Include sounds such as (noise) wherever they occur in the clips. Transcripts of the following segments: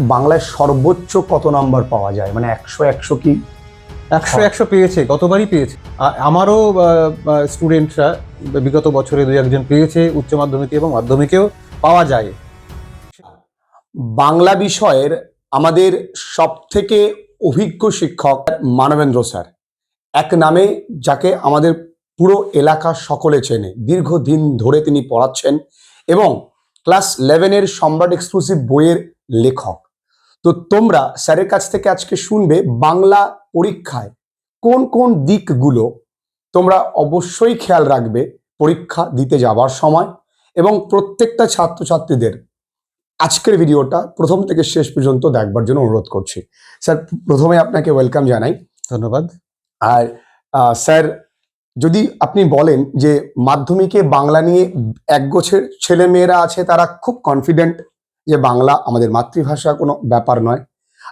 বাংলায় সর্বোচ্চ কত নাম্বার পাওয়া যায়? মানে একশো একশো কি? একশো একশো পেয়েছে গতবারই পেয়েছে। আমারও স্টুডেন্টরা বিগত বছরে দুই একজন পেয়েছে, উচ্চ মাধ্যমিকে এবং মাধ্যমিকেও পাওয়া যায়। বাংলা বিষয়ের আমাদের সব থেকে অভিজ্ঞ শিক্ষক মানবেন্দ্র স্যার। এক নামে যাকে আমাদের পুরো এলাকা সকলে চেনে। দীর্ঘদিন ধরে তিনি পড়াচ্ছেন এবং ক্লাস ইলেভেনের সম্রাট এক্সক্লুসিভ বইয়ের লেখক। তো তোমরা স্যারের কাছ থেকে আজকে শুনবে বাংলা পরীক্ষায় কোন কোন দিকগুলো তোমরা অবশ্যই খেয়াল রাখবে পরীক্ষা দিতে যাওয়ার সময় এবং প্রত্যেকটা ছাত্রছাত্রীদের আজকের ভিডিওটা প্রথম থেকে শেষ পর্যন্ত দেখবার জন্য অনুরোধ করছি। স্যার প্রথমে আপনাকে ওয়েলকাম জানাই। ধন্যবাদ। আর স্যার যদি আপনি বলেন যে মাধ্যমিকে বাংলা নিয়ে একগোছের ছেলে মেয়েরা আছে তারা খুব কনফিডেন্ট যে বাংলা আমাদের মাতৃভাষা কোনো ব্যাপার নয়।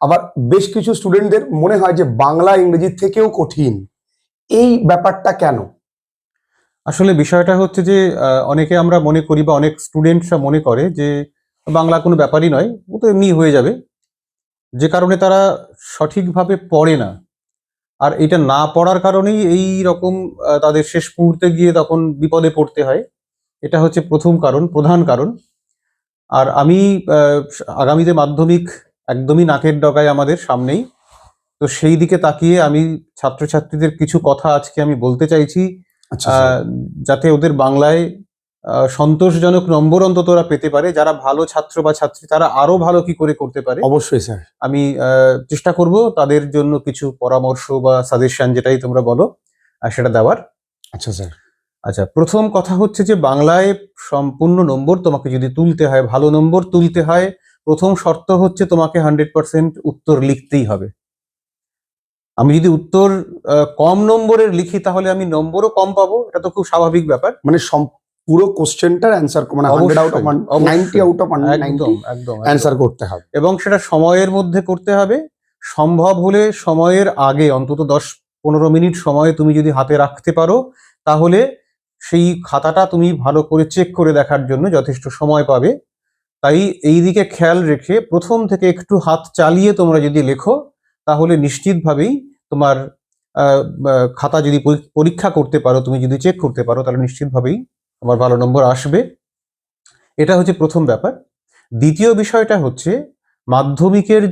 আবার বেশ কিছু স্টুডেন্টদের মনে হয় যে বাংলা ইংরেজির থেকেও কঠিন। এই ব্যাপারটা কেন? আসলে বিষয়টা হচ্ছে যে অনেকে আমরা মনে করি বা অনেক স্টুডেন্টরা মনে করে যে, বাংলা কোনো ব্যাপারই নয়, ও তো এমনি হয়ে যাবে। যে কারণে তারা সঠিকভাবে পড়ে না। আর এটা না পড়ার কারণেই এই রকম তাদের শেষ মুহূর্তে গিয়ে তখন বিপদে পড়তে হয়। এটা হচ্ছে প্রথম কারণ, প্রধান কারণ। আর আমি আগামীতে মাধ্যমিক একদমই নাকের ডগায় আমাদের সামনেই। তো সেই দিকে তাকিয়ে আমি ছাত্রছাত্রীদের কিছু কথা আজকে আমি বলতে চাইছি। আচ্ছা যাতে ওদের বাংলায় সন্তোষজনক নম্বর অন্তত ওরা পেতে পারে। যারা ভালো ছাত্র বা ছাত্রী তারা আরও ভালো কি করে করতে পারে? অবশ্যই স্যার। আমি চেষ্টা করব তাদের জন্য কিছু পরামর্শ বা সাজেশন যেটাই তোমরা বলো সেটা দেওয়ার। আচ্ছা স্যার। আচ্ছা প্রথম কথা হচ্ছে যে বাংলায় সম্পূর্ণ নম্বর তোমাকে যদি তুলতে হয় ভালো নম্বর তুলতে হয় প্রথম শর্ত হচ্ছে তোমাকে হান্ড্রেড পার্সেন্ট উত্তর লিখতেই হবে আমি যদি উত্তর কম নম্বরের লিখি তাহলে আমি নম্বরও কম পাবো এটা তো খুব স্বাভাবিক ব্যাপার মানে পুরো কোশ্চেনটার অ্যান্সার মানে hundred out of. Ninety out of একদম একদম। অ্যান্সার করতে হবে এবং সেটা সময়ের মধ্যে করতে হবে সম্ভব হলে সময়ের আগে অন্তত দশ পনেরো মিনিট সময় তুমি যদি হাতে রাখতে পারো তাহলে সেই খাতাটা তুমি ভালো করে চেক করে দেখার জন্য যথেষ্ট সময় পাবে। তাই এই দিকে খেয়াল রেখে প্রথম থেকে একটু হাত চালিয়ে তোমরা যদি লেখো, তাহলে নিশ্চিতভাবেই তোমার খাতা যদি পরীক্ষা করতে পারো, তুমি যদি চেক করতে পারো, তাহলে নিশ্চিতভাবেই তোমার ভালো নম্বর আসবে। এটা হচ্ছে প্রথম ব্যাপার। দ্বিতীয় বিষয়টা হচ্ছে মাধ্যমিকের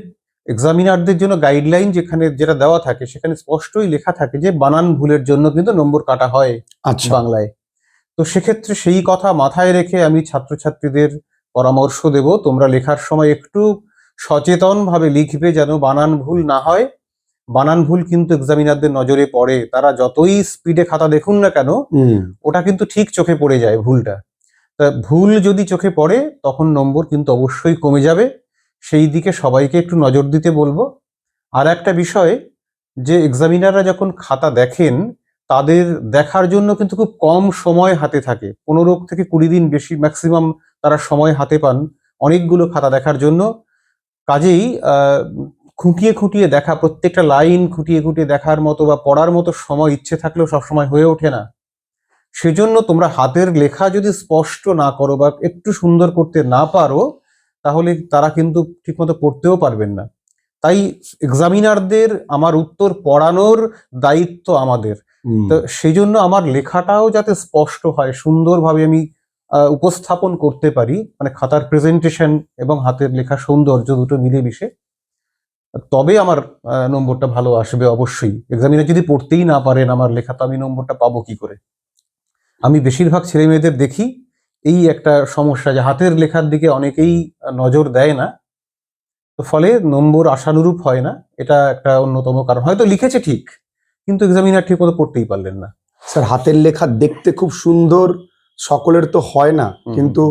এক্সামিনারদের জন্য গাইডলাইন যেখানে যেটা দেওয়া থাকে সেখানে স্পষ্টই লেখা থাকে যে বানান ভুলের জন্য কিন্তু নম্বর কাটা হয় আচ্ছা। বাংলায়। তো সেক্ষেত্রে সেই কথা মাথায় রেখে আমি ছাত্রছাত্রীদের পরামর্শ দেব তোমরা লেখার সময় একটু সচেতনভাবে লিখবে যেন বানান ভুল না হয়। বানান ভুল কিন্তু এক্সামিনারদের নজরে পড়ে তারা যতই স্পিডে খাতা দেখুন না কেন ওটা কিন্তু ঠিক চোখে পড়ে যায় ভুলটা। তা ভুল যদি চোখে পড়ে তখন নম্বর কিন্তু অবশ্যই কমে যাবে। সেই দিকে সবাইকে একটু নজর দিতে বলব। আর একটা বিষয়, যে এক্সামিনাররা যখন খাতা দেখেন, তাদের দেখার জন্য কিন্তু খুব কম সময় হাতে থাকে। পনেরো থেকে কুড়ি দিন বেশি ম্যাক্সিমাম তারা সময় হাতে পান অনেকগুলো খাতা দেখার জন্য। কাজেই খুঁটিয়ে খুঁটিয়ে দেখা, প্রত্যেকটা লাইন খুঁটিয়ে খুঁটিয়ে দেখার মতো বা পড়ার মতো সময় ইচ্ছে থাকলেও সবসময় হয়ে ওঠে না। সেজন্য তোমরা হাতের লেখা যদি স্পষ্ট না করো বা একটু সুন্দর করতে না পারো তাহলে তারা কিন্তু ঠিকমতো পড়তেও পারবেন না। তাই এক্সামিনারদের আমার উত্তর পড়ানোর দায়িত্ব আমাদের। তো সেই জন্য আমার লেখাটাও যাতে স্পষ্ট হয় সুন্দরভাবে আমি উপস্থাপন করতে পারি মানে খাতার প্রেজেন্টেশন এবং হাতের লেখা সৌন্দর্য দুটো মিলে মিশে তবে আমার নম্বরটা ভালো আসবে অবশ্যই। এক্সামিনার যদি পড়তেই না পারেন আমার লেখা তো আমি নম্বরটা পাবো কি করে? আমি বেশিরভাগ ছেলে মেয়েদের দেখি এই একটা সমস্যা যে হাতের লেখার দিকে অনেকেই নজর দেয় না। তো ফলে নম্বর আশানুরূপ হয় না। এটা একটা অন্যতম কারণ। হয়তো লিখেছে ঠিক কিন্তু এক্সামিনার ঠিক মতো পড়তেই পারলেন না। স্যার হাতের লেখা দেখতে খুব সুন্দর সকলের তো হয় না কিন্তু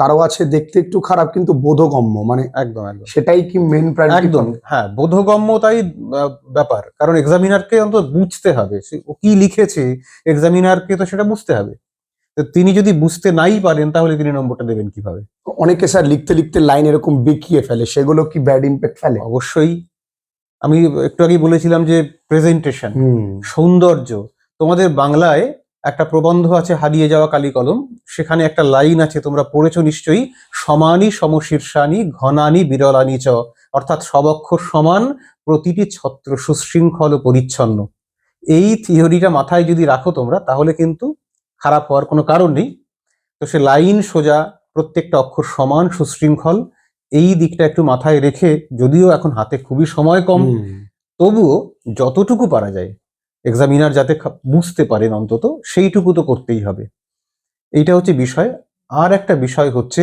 কারও আছে দেখতে একটু খারাপ কিন্তু বোধগম্য মানে একদম একদম। সেটাই কি মেন একদম হ্যাঁ বোধগম্যতাই ব্যাপার। কারণ এক্সামিনারকে অন্তত বুঝতে হবে সে ও কি লিখেছে এক্সামিনারকে তো সেটা বুঝতে হবে। তিনি যদি বুঝতে নাই পারেন তাহলে তিনি নম্বরটা দেবেন কীভাবে? অনেকে স্যার লিখতে লিখতে লাইন এরকম বেঁকিয়ে ফেলে সেগুলো কি ব্যাড ইম্প্যাক্ট ফেলে? অবশ্যই। আমি একটু আগেই বলেছিলাম যে প্রেজেন্টেশন সৌন্দর্য তোমাদের বাংলায় একটা প্রবন্ধ আছে হারিয়ে যাওয়া কালী কলম সেখানে একটা লাইন আছে তোমরা পড়েছো নিশ্চয়ই সমানি সমশীর্ষানি ঘনানি বিরলানি চ অর্থাৎ সব অক্ষর সমান প্রতিটি ছত্র সুশৃঙ্খল ও পরিচ্ছন্ন। এই থিওরিটা মাথায় যদি রাখো তোমরা তাহলে কিন্তু খারাপ হওয়ার কোনো কারণ নেই। তো সে লাইন সোজা প্রত্যেকটা অক্ষর সমান সুশৃঙ্খল এই দিকটা একটু মাথায় রেখে যদিও এখন হাতে খুবই সময় কম তবুও যতটুকু পারা যায় এক্সামিনার যাতে বুঝতে পারেন অন্তত সেইটুকু তো করতেই হবে। এইটা হচ্ছে বিষয়। আর একটা বিষয় হচ্ছে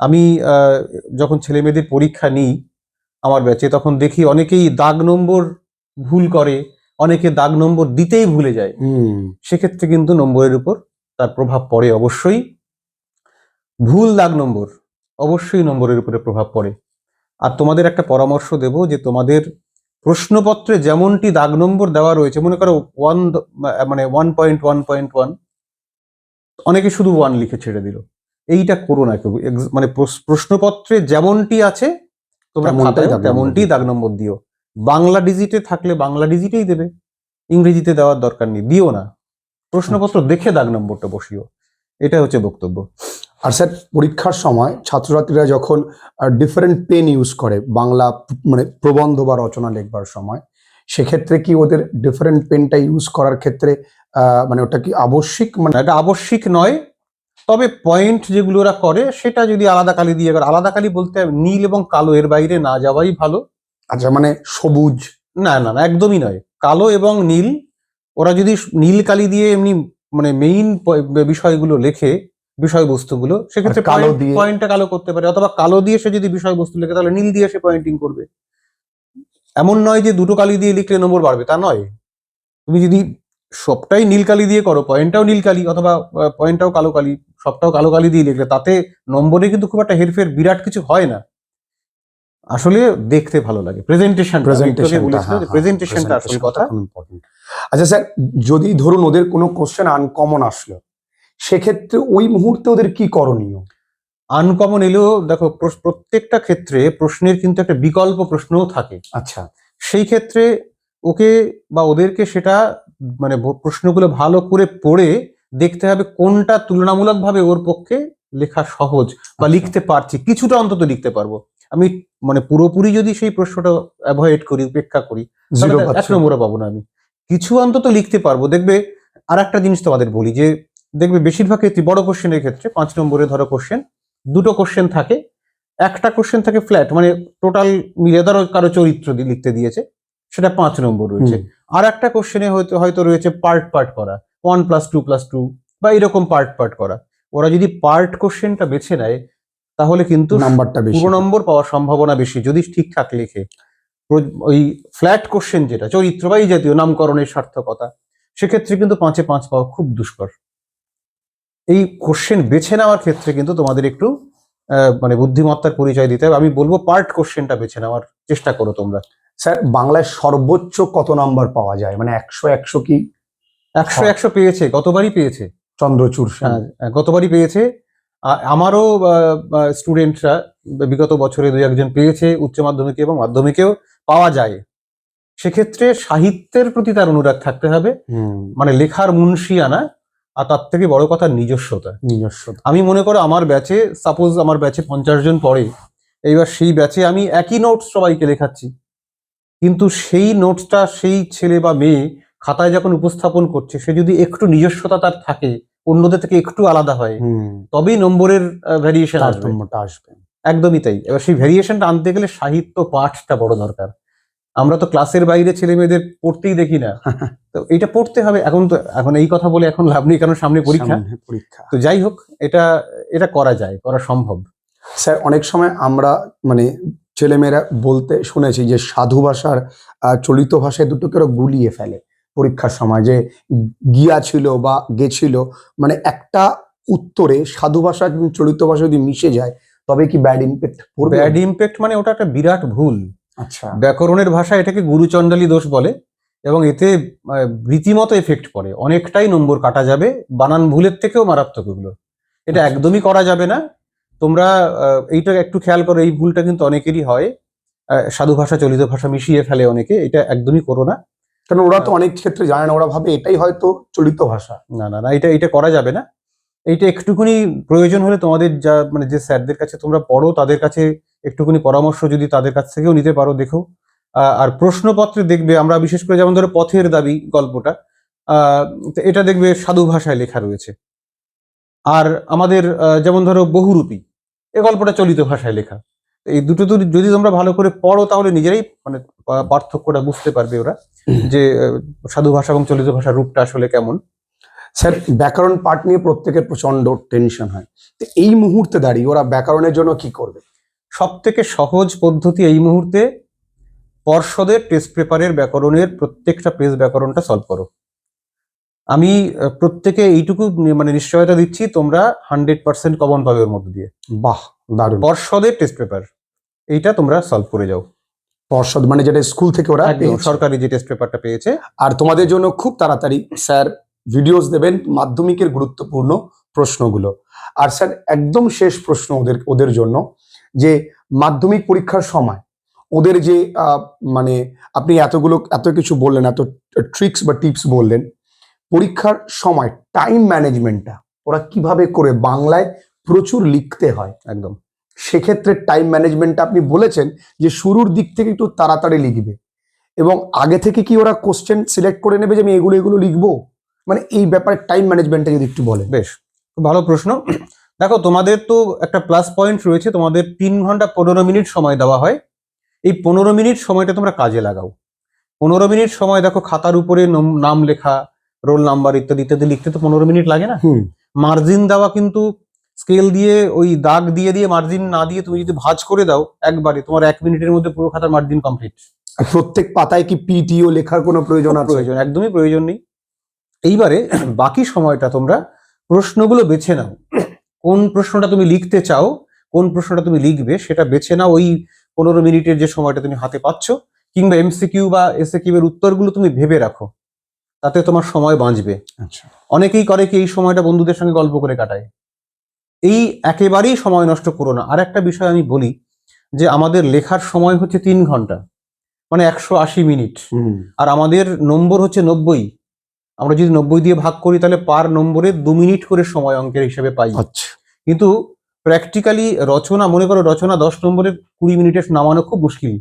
আমি যখন ছেলে মেয়েদের পরীক্ষা নিই আমার ব্যাচে তখন দেখি অনেকেই দাগ নম্বর ভুল করে অনেকে দাগ নম্বর দিতেই ভুলে যায়। হুম। সেক্ষেত্রে কিন্তু নম্বরের উপর তার প্রভাব পড়ে অবশ্যই। ভুল দাগ নম্বর অবশ্যই নম্বরের উপরে প্রভাব পড়ে। আর তোমাদের একটা পরামর্শ দেব যে তোমাদের প্রশ্নপত্রে যেমনটি দাগ নম্বর দেওয়া রয়েছে মনে করো ওয়ান মানে one point one point one অনেকে শুধু ওয়ান লিখে ছেড়ে দিল। এইটা করো না কেউ। মানে প্রশ- প্রশ্নপত্রে যেমনটি আছে তোমরা খাতায় তেমনটি দাগ নম্বর দিও। বাংলা ডিজিটে থাকলে বাংলা ডিজিটেই দেবে। ইংরেজিতে দেওয়ার দরকার নেই দিও না। প্রশ্নপত্র দেখে দাগ নম্বরটা বসিও। এটা হচ্ছে বক্তব্য। আর স্যার পরীক্ষার সময় ছাত্রছাত্রীরা যখন ডিফারেন্ট পেন ইউজ করে বাংলা মানে প্রবন্ধ বা রচনা লেখবার সময় সেক্ষেত্রে কি ওদের ডিফারেন্ট পেনটা ইউজ করার ক্ষেত্রে মানে ওটা কি আবশ্যিক? মানে এটা আবশ্যিক নয় তবে পয়েন্ট যেগুলো ওরা করে সেটা যদি আলাদা কালি দিয়ে করে আলাদা কালি বলতে নীল এবং কালো এর বাইরে না যাওয়াই ভালো। আচ্ছা মানে সবুজ? না না না একদমই নয়। কালো এবং নীল ওরা যদি নীল কালি দিয়ে এমনি মানে মেইন বিষয়গুলো লেখে বিষয়বস্তুগুলো সেক্ষেত্রে কালো দিয়ে? পয়েন্টটা কালো করতে পারে অথবা কালো দিয়ে সে যদি বিষয়বস্তু লেখে তাহলে নীল দিয়ে সে পয়েন্টিং করবে। এমন নয় যে দুটো কালি দিয়ে লিখলে নম্বর বাড়বে তা নয়। তুমি যদি সবটাই নীল কালি দিয়ে করো পয়েন্টটাও নীল কালি অথবা পয়েন্টটাও কালো কালি সবটাও কালো কালি দিয়ে লিখলে তাতে নম্বরে কিন্তু খুব একটা হেরফের বিরাট কিছু হয় না। আসলে দেখতে ভালো লাগে। প্রেজেন্টেশন প্রেজেন্টেশনটা প্রেজেন্টেশনটা আসল কথা। আচ্ছা স্যার যদি ধরুন ওদের কোনো কোশ্চেন আনকমন আসলো সেক্ষেত্রে ওই মুহূর্তে ওদের কি করণীয়? আনকমন এলেও দেখো প্রত্যেকটা ক্ষেত্রে প্রশ্নের কিন্তু একটা বিকল্প প্রশ্নও থাকে। আচ্ছা। সেই ক্ষেত্রে ওকে বা ওদেরকে সেটা মানে প্রশ্নগুলো ভালো করে পড়ে দেখতে হবে কোনটা তুলনামূলকভাবে ওর পক্ষে লেখা সহজ বা আচ্ছা। লিখতে পারছি। কিছুটা অন্তত লিখতে পারব। আমি মানে পুরোপুরি যদি সেই প্রশ্নটা অ্যাভয়েড করি উপেক্ষা করি এক নম্বরও পাবো না আমি। কিছু অন্তত লিখতে পারব। দেখবে আর একটা জিনিস তোমাদের বলি যে দেখবে বেশিরভাগ ক্ষেত্রে বড় কোশ্চেনের ক্ষেত্রে পাঁচ নম্বরে ধরো কোশ্চেন দুটো কোশ্চেন থাকে। একটা কোশ্চেন থাকে ফ্ল্যাট মানে টোটাল মিলে ধরো কারও চরিত্র লিখতে দিয়েছে সেটা পাঁচ নম্বর রয়েছে। আর একটা কোশ্চেনে হয়তো হয়তো রয়েছে পার্ট পার্ট করা। One plus two plus two বা এরকম পার্ট পার্ট করা। ওরা যদি পার্ট কোশ্চেনটা বেছে নেয় তাহলে কিন্তু নাম্বারটা বেশি। পুরো নম্বর পাওয়ার সম্ভাবনা বেশি। যদি ঠিকঠাক লেখে ওই ফ্ল্যাট কোশ্চেন যেটা চরিত্র বা এই জাতীয় নামকরণের সার্থকতা সেক্ষেত্রে কিন্তু পাঁচে পাঁচ পাওয়া খুব দুষ্কর। এই কোশ্চেন বেছে নেওয়ার ক্ষেত্রে কিন্তু তোমাদের একটু মানে বুদ্ধিমত্তার পরিচয় দিতে হবে। আমি বলব পার্ট কোশ্চেনটা বেছে নেওয়ার চেষ্টা করো তোমরা। স্যার বাংলায় সর্বোচ্চ কত নাম্বার পাওয়া যায়? মানে একশো একশো কি? একশো হ্যাঁ। একশো পেয়েছে গতবারই পেয়েছে? চন্দ্রচূড় হ্যাঁ, গতবারই পেয়েছে? আমারও স্টুডেন্টরা বিগত বছরে দু একজন পেয়েছে উচ্চ মাধ্যমিকে এবং মাধ্যমিকেও পাওয়া যায়। সেক্ষেত্রে সাহিত্যের প্রতি তার অনুরাগ থাকতে হবে। মানে লেখার মুন্সি আনা আর তার থেকে বড় কথা নিজস্বতা। নিজস্বতা। আমি মনে করো আমার ব্যাচে সাপোজ আমার ব্যাচে পঞ্চাশ জন পড়ে এইবার সেই ব্যাচে আমি একই নোটস সবাইকে লেখাচ্ছি। কিন্তু সেই নোটসটা সেই ছেলে বা মেয়ে খাতায় যখন উপস্থাপন করছে সে যদি একটু নিজস্বতা তার থাকে অন্যদের থেকে একটু আলাদা হয় হুম। তবেই নম্বরের ভ্যারিয়েশন আসবে। তারতম্যটা আসবে। একদমই তাই। এবার সেই ভ্যারিয়েশনটা আনতে গেলে সাহিত্য পাঠটা বড় দরকার। আমরা তো ক্লাসের বাইরে ছেলে মেয়েদের পড়তেই দেখি না। (laughs) তো এটা পড়তে হবে। এখন তো এখন এই কথা বলে এখন লাভ নেই কারণ সামনে পরীক্ষা। পরীক্ষা। তো যাই হোক এটা এটা করা যায় করা সম্ভব। স্যার অনেক সময় আমরা মানে ছেলেমেয়েরা বলতে শুনেছি যে সাধু ভাষার চলিত ভাষায় দুটোকে গুলিয়ে ফেলে। পরীক্ষার সময় যে গিয়া ছিল বা গেছিল মানে একটা উত্তরে সাধু ভাষা এবং চলিত ভাষা যদি মিশে যায় তবে কি ব্যাড ইম্প্যাক্ট পড়বে? ব্যাড ইম্প্যাক্ট মানে ওটা একটা বিরাট ভুল। আচ্ছা। ব্যাকরণের ভাষা এটাকে গুরুচণ্ডালী দোষ বলে এবং এতে রীতিমতো এফেক্ট পড়ে। অনেকটাই নম্বর কাটা যাবে বানান ভুলের থেকেও মারাত্মক এগুলো। এটা আচ্ছা। একদমই করা যাবে না। তোমরা এইটা একটু খেয়াল করো এই ভুলটা কিন্তু অনেকেরই হয়। সাধু ভাষা চলিত ভাষা মিশিয়ে ফেলে অনেকে এটা একদমই করো না। কারণ ওরা তো অনেক ক্ষেত্রে জানে না ওরা ভাবে এটাই হয়তো চলিত ভাষা। না না না এটা এটা করা যাবে না। এইটা একটুখানি প্রয়োজন হলে তোমাদের যা মানে যে স্যারদের কাছে তোমরা পড়ো তাদের কাছে একটুখানি পরামর্শ যদি তাদের কাছ থেকেও নিতে পারো দেখো। আর প্রশ্নপত্রে দেখবে আমরা বিশেষ করে যেমন ধরো পথের দাবি গল্পটা এটা দেখবে সাধু ভাষায় লেখা রয়েছে। আর আমাদের যেমন ধরো বহুরূপী এ গল্পটা চলিত ভাষায় লেখা। এই দুটো তো যদি তোমরা ভালো করে পড়ো তাহলে নিজেরাই মানে পার্থক্যটা বুঝতে পারবে ওরা যে সাধু ভাষা এবং চলিত ভাষার রূপটা আসলে কেমন। স্যার ব্যাকরণ পাঠ নিয়ে প্রত্যেকের প্রচণ্ড টেনশন হয়। তো এই মুহূর্তে দাঁড়িয়ে ওরা ব্যাকরণের জন্য কি করবে? সব থেকে সহজ পদ্ধতি এই মুহূর্তে পর্ষদের টেস্ট পেপারের ব্যাকরণের প্রত্যেকটা পেজ ব্যাকরণটা সলভ করো। আমি প্রত্যেকে এইটুকু মানে নিশ্চয়তা দিচ্ছি তোমরা হান্ড্রেড পার্সেন্ট কমন পাবে ওর মধ্যে দিয়ে। বাহ! দারুণ। পর্ষদের টেস্ট পেপার এইটা তোমরা সলভ করে যাও। পর্ষদ মানে যেটা স্কুল থেকে ওরা সরকারি যে টেস্ট পেপারটা পেয়েছে। আর তোমাদের জন্য খুব তাড়াতাড়ি স্যার ভিডিওস দেবেন মাধ্যমিকের গুরুত্বপূর্ণ প্রশ্নগুলো। আর স্যার একদম শেষ প্রশ্ন ওদের ওদের জন্য যে মাধ্যমিক পরীক্ষার সময় ওদের যে মানে আপনি এতগুলো এত কিছু বললেন এত ট্রিক্স বা টিপস বললেন পরীক্ষার সময় টাইম ম্যানেজমেন্টটা ওরা কীভাবে করে বাংলায় প্রচুর লিখতে হয়। একদম। সেক্ষেত্রে টাইম ম্যানেজমেন্টটা আপনি বলেছেন যে শুরুর দিক থেকে একটু তাড়াতাড়ি লিখবে। এবং আগে থেকে কি ওরা কোশ্চেন সিলেক্ট করে নেবে যে আমি এগুলো এগুলো লিখব? মানে এই ব্যাপারে টাইম ম্যানেজমেন্টটা যদি একটু বলেন। বেশ খুব ভালো প্রশ্ন। দেখো তোমাদের তো একটা প্লাস পয়েন্ট রয়েছে তোমাদের তিন ঘণ্টা পনেরো মিনিট সময় দেওয়া হয়। এই পনেরো মিনিট সময়টা তোমরা কাজে লাগাও। পনেরো মিনিট সময় দেখো খাতার উপরে নম- নাম লেখা রোল নাম্বার ইত্যাদি ইত্যাদি লিখতে তো পনেরো মিনিট লাগে না? হুম। মার্জিন দেওয়া কিন্তু স্কেল দিয়ে ওই দাগ দিয়ে দিয়ে মার্জিন না দিয়ে তুমি যদি ভাঁজ করে দাও একবারে তোমার এক মিনিটের মধ্যে পুরো খাতার মার্জিন কমপ্লিট প্রত্যেক পাতায় কি পিটিও লেখার কোনো প্রয়োজন আছে? প্রয়োজন একদমই প্রয়োজন নেই। এইবারে (clears throat) বাকি সময়টা তোমরা প্রশ্নগুলো বেছে নাও। কোন প্রশ্নটা তুমি লিখতে চাও কোন প্রশ্নটা তুমি লিখবে সেটা বেছে নাও ওই পনেরো মিনিটের যে সময়টা তুমি হাতে পাচ্ছ কিংবা এমসিকিউ বা এসএকিউ এর উত্তরগুলো তুমি ভেবে রাখো। তাতে তোমার সময় বাঁচবে। আচ্ছা। অনেকেই করে কি এই সময়টা বন্ধুদের সঙ্গে গল্প করে কাটায়। এই একেবারেই সময় নষ্ট করো না। আর একটা বিষয় আমি বলি যে আমাদের লেখার সময় হচ্ছে তিন ঘণ্টা মানে একশো আশি মিনিট। আর আমাদের নম্বর হচ্ছে নব্বই। আমরা যদি নব্বই দিয়ে ভাগ করি তাহলে পার নম্বরে দু মিনিট করে সময় অঙ্কের হিসেবে পাই। আচ্ছা। কিন্তু প্র্যাকটিক্যালি রচনা মনে করো রচনা দশ নম্বরের কুড়ি মিনিটে নামানো খুব মুশকিল।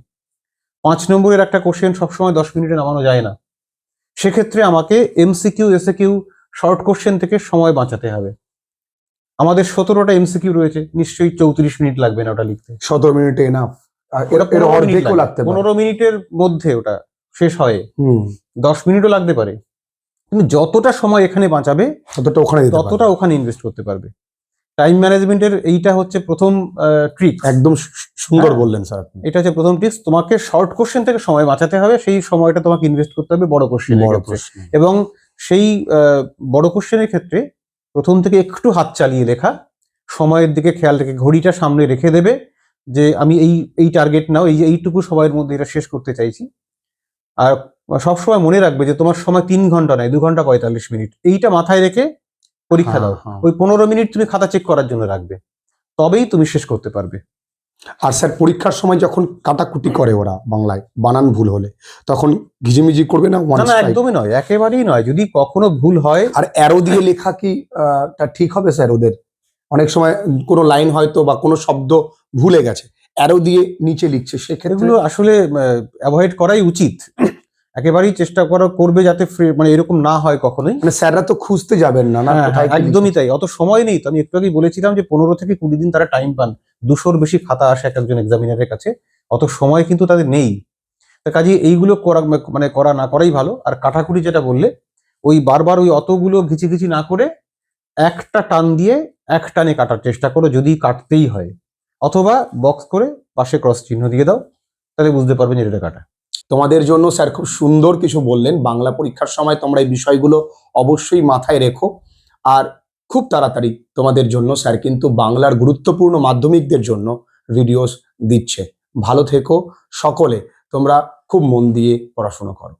পাঁচ নম্বরের একটা কোশ্চেন সবসময় দশ মিনিটে নামানো যায় না। সেক্ষেত্রে আমাকে এমসিকিউ এসএকিউ শর্ট কোশ্চেন থেকে সময় বাঁচাতে হবে। আমাদের সতেরোটা এমসিকিউ রয়েছে নিশ্চয়ই চৌত্রিশ মিনিট লাগবে না ওটা লিখতে। সতেরো মিনিটে এর- অর্ধেকও লাগতে পনেরো মিনিটের মধ্যে ওটা শেষ হয়। হুম। দশ মিনিটও লাগতে পারে। কিন্তু যতটা সময় এখানে বাঁচাবে ততটা ওখানে ততটা ওখানে ইনভেস্ট করতে পারবে। টাইম ম্যানেজমেন্টের এইটা হচ্ছে প্রথম ট্রিক একদম সুন্দর হ্যাঁ। বললেন স্যার আপনি। এটা হচ্ছে প্রথম ট্রিক্স তোমাকে শর্ট কোশ্চেন থেকে সময় বাঁচাতে হবে। সেই সময়টা তোমাকে ইনভেস্ট করতে হবে বড় কোশ্চেন এবং সেই বড় কোশ্চেনের ক্ষেত্রে প্রথম থেকে একটু হাত চালিয়ে লেখা। সময়ের দিকে খেয়াল রেখে ঘড়িটা সামনে রেখে দেবে যে আমি এই এই টার্গেট নাও এই এইটুকু সময়ের মধ্যে এটা শেষ করতে চাইছি। আর সবসময় মনে রাখবে যে তোমার সময় তিন ঘণ্টা নয় দু ঘণ্টা পঁয়তাল্লিশ মিনিট। এইটা মাথায় রেখে পরীক্ষা দাও। হ্যাঁ, হ্যাঁ। ওই পনেরো মিনিট তুমি খাতা চেক করার জন্য রাখবে। তবেই তুমি শেষ করতে পারবে। আর স্যার পরীক্ষার সময় যখন কাটাকুটি করে ওরা বাংলায় বানান ভুল হলে তখন ঘিজিমিজি করবে না? একদমই নয় একেবারেই নয়। যদি কখনো ভুল হয় আর অ্যারো দিয়ে লেখা কি ঠিক হবে স্যার ওদের? অনেক সময় কোনো লাইন হয়তো বা কোনো শব্দ ভুলে গেছে। অ্যারো দিয়ে নিচে লিখছে সেক্ষেত্রে আসলে অ্যাভয়েড করাই উচিত। একেবারেই চেষ্টা করা করবে যাতে ফ্রে- মানে এরকম না হয় কখনোই। মানে স্যাররা তো খুঁজতে যাবেন না না? হ্যাঁ, হ্যাঁ, একদমই তাই। অত সময় নেই তো। আমি একটু আগেই বলেছিলাম যে পনেরো থেকে কুড়ি দিন তারা টাইম পান। দুশোর বেশি খাতা আসে এক একজন এক্সামিনারের কাছে। অত সময় কিন্তু তাদের নেই। কাজে এইগুলো করা মানে করা না করাই ভালো। আর কাটাকুটি যেটা বললে ওই বারবার ওই অতগুলো ঘিচিঘিচি না করে একটা টান দিয়ে এক টানে কাটার চেষ্টা করো যদি কাটতেই হয়। অথবা বক্স করে পাশে ক্রস চিহ্ন দিয়ে দাও তাহলে বুঝতে পারবেন যে এটা কাটা। তোমাদের জন্য স্যার খুব সুন্দর কিছু বললেন। বাংলা পরীক্ষার সময় তোমরা এই বিষয়গুলো অবশ্যই মাথায় রেখো। আর খুব তাড়াতাড়ি তোমাদের জন্য স্যার কিন্তু বাংলার গুরুত্বপূর্ণ মাধ্যমিকদের জন্য ভিডিওস দিচ্ছে। ভালো থেকো। সকলে তোমরা খুব মন দিয়ে পড়াশুনো করো।